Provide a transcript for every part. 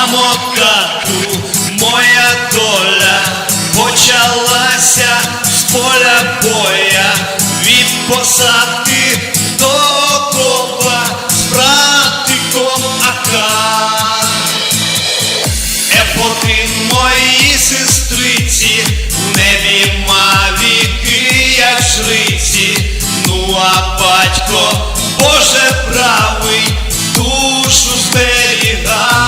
Мамо, тату, моя доля почалася з поля боя. Від посадки до окопа з братиком Ака. Епоти мої сестриці, в небі мавіки, як жриці, ну а батько, Боже правий, душу зберіга,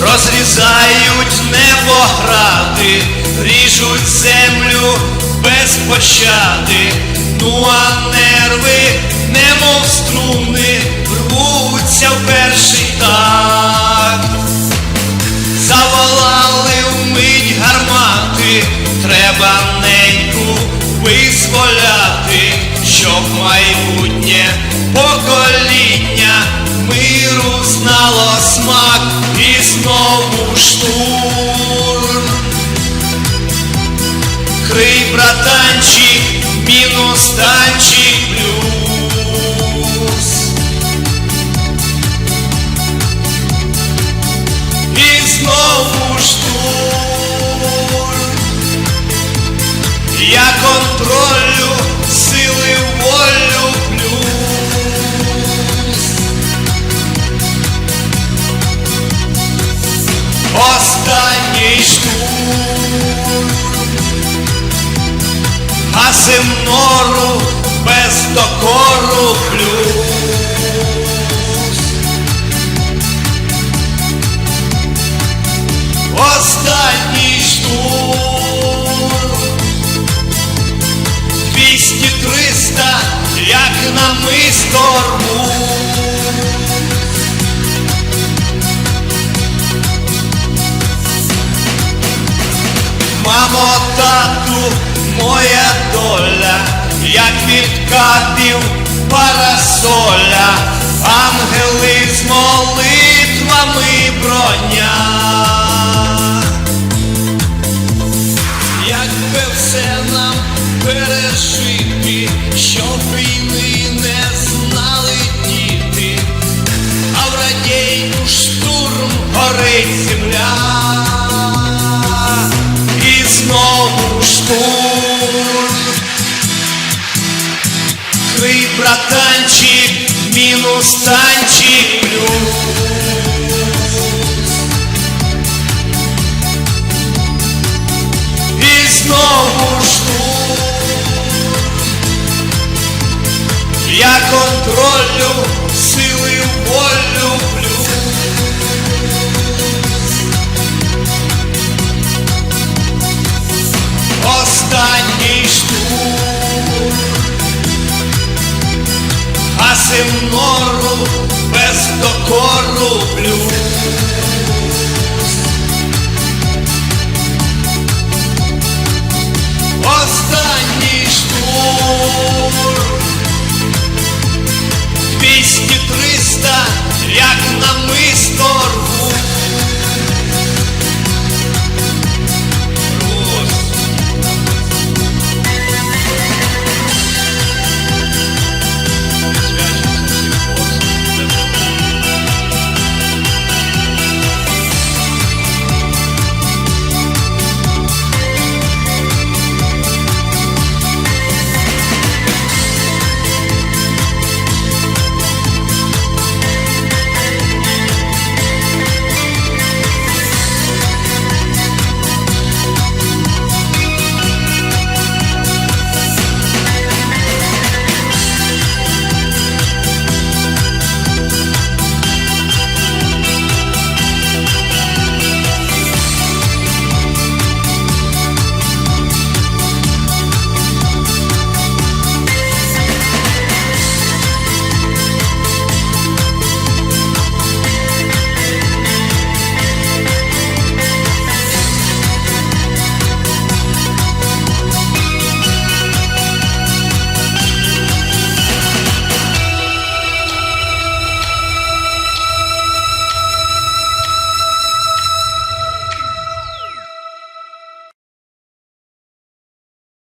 розрізають небогради, ріжуть землю без пощади, ну а нерви, немов струни, рвуться в перший так. Заволали вмить гармати, треба неньку визволяти, щоб майбутнє покоління миру знало смак Гасим нору без докору плюс. Останній штурм. Двісті триста, як на мисто рву. Мамо, моя доля, як від капів парасоля, ангели з Крий, минус танчик плюс. Гасим нору без докору плюс.